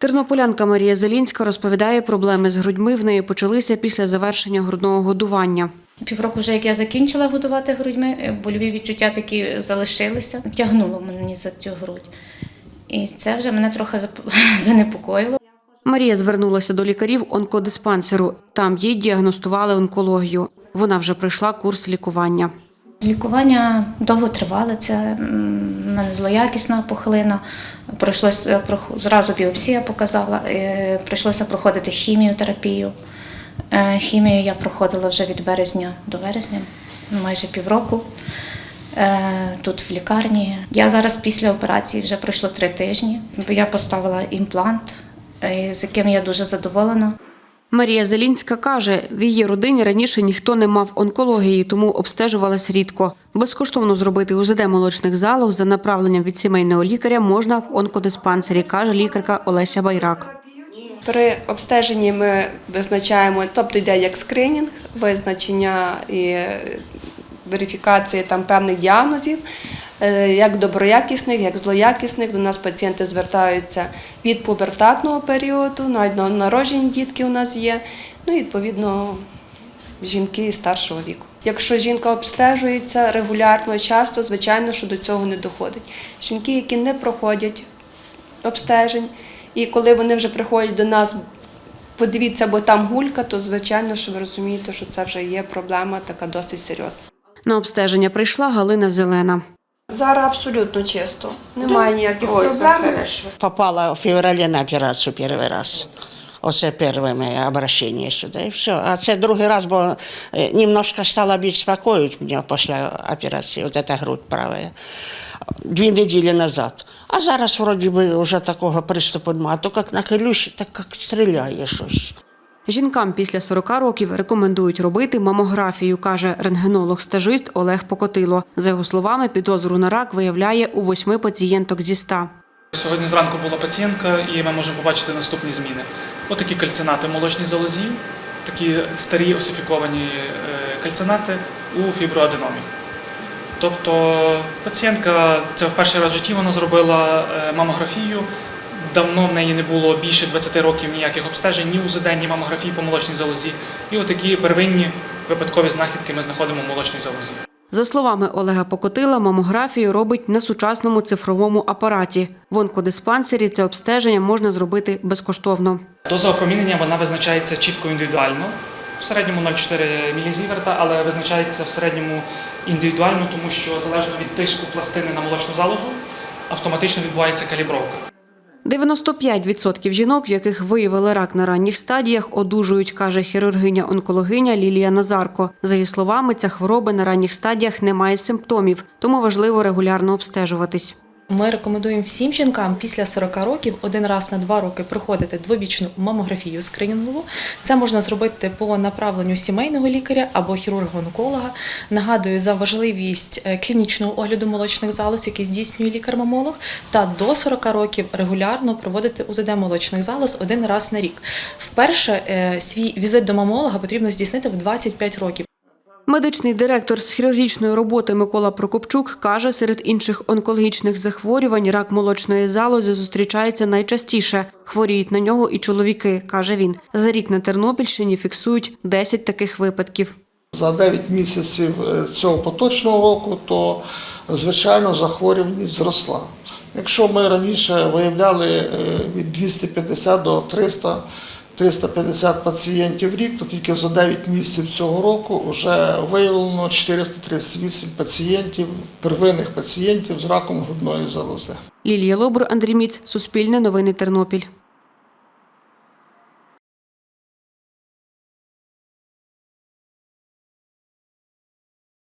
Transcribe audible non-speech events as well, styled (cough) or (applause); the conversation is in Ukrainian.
Тернополянка Марія Зелінська розповідає, проблеми з грудьми в неї почалися після завершення грудного годування. Півроку вже як я закінчила годувати грудьми, е, больові відчуття такі залишилися. Тягнуло мені за цю грудь. І це вже мене трохи (laughs) занепокоїло. Марія звернулася до лікарів онкодиспансеру. Там їй діагностували онкологію. Вона вже пройшла курс лікування. Лікування довго тривало. Це мене злоякісна пухлина. Пройшлося зразу біопсія показала. е, Прийшлося проходити хіміотерапію. Е, Хімію я проходила вже від березня до вересня, ну, майже півроку. Е, Тут в лікарні. Я зараз після операції вже пройшло три тижні. Я поставила імплант, е, з яким я дуже задоволена. Марія Зелінська каже, в її родині раніше ніхто не мав онкології, тому обстежувалась рідко. Безкоштовно зробити УЗД молочних залог за направленням від сімейного лікаря можна в онкодиспансері, каже лікарка Олеся Байрак. При обстеженні ми визначаємо, тобто йде як скринінг, визначення і верифікація там певних діагнозів, як доброякісних, як злоякісних. До нас пацієнти звертаються від пубертатного періоду, навіть на народжені дітки у нас є, ну і відповідно жінки старшого віку. Якщо жінка обстежується регулярно і часто, звичайно, що до цього не доходить. Жінки, які не проходять обстежень, і коли вони вже приходять до нас, подивіться, бо там гулька, то звичайно, що ви розумієте, що це вже є проблема така досить серйозна. На обстеження прийшла Галина Зелена. Зараз абсолютно чисто, немає ніяких проблем. Попала в феврале на операцію перший раз. Оце перше моє обращення сюди, і все. А це другий раз, бо е, немножко стало беспокоить мене після операції, от ця грудь права. Дві неділі назад. А зараз вроді би вже такого приступу немає. То як нахилюсь, так як стріляє щось. Жінкам після 40 років рекомендують робити мамографію, каже рентгенолог-стажист Олег Покотило. За його словами, підозру на рак виявляє у восьми пацієнток зі 100. Сьогодні зранку була пацієнтка, і ми можемо побачити наступні зміни. Отакі кальцинати в молочній залозі, такі старі осифіковані е, кальцинати у фіброаденомі. Тобто пацієнтка це в перший раз в житті вона зробила е, мамографію. Давно в неї не було більше 20 років ніяких обстежень, ні УЗД, ні мамографії по молочній залозі. І отакі первинні випадкові знахідки ми знаходимо в молочній залозі. За словами Олега Покотила, мамографію робить на сучасному цифровому апараті. В онкодиспансері це обстеження можна зробити безкоштовно. Доза опромінення вона визначається чітко індивідуально. В середньому 0,4 мілізіверта, але визначається в середньому індивідуально, тому що залежно від тиску пластини на молочну залозу автоматично відбувається калібровка. 95% жінок, в яких виявили рак на ранніх стадіях, одужують, каже хірургиня-онкологиня Лілія Назарко. За її словами, ця хвороба на ранніх стадіях не має симптомів, тому важливо регулярно обстежуватись. Ми рекомендуємо всім жінкам після 40 років один раз на два роки проходити двобічну мамографію скринінгову. Це можна зробити по направленню сімейного лікаря або хірурга-онколога. Нагадую за важливість е, клінічного огляду молочних залоз, який здійснює лікар-мамолог, та до 40 років регулярно проводити УЗД молочних залоз один раз на рік. Вперше е, свій візит до мамолога потрібно здійснити в 25 років. Медичний директор з хірургічної роботи Микола Прокопчук каже, серед інших онкологічних захворювань рак молочної залози зустрічається найчастіше. Хворіють на нього і чоловіки, каже він. За рік на Тернопільщині фіксують 10 таких випадків. За 9 місяців е, цього поточного року, то звичайно захворюваність зросла. Якщо ми раніше виявляли е, від 250 до 300 350 пацієнтів в рік, то тільки за 9 місяців цього року вже виявлено 438 пацієнтів, первинних пацієнтів з раком грудної залози. Лілія Лобур, Андрій Міць, Суспільне новини Тернопіль.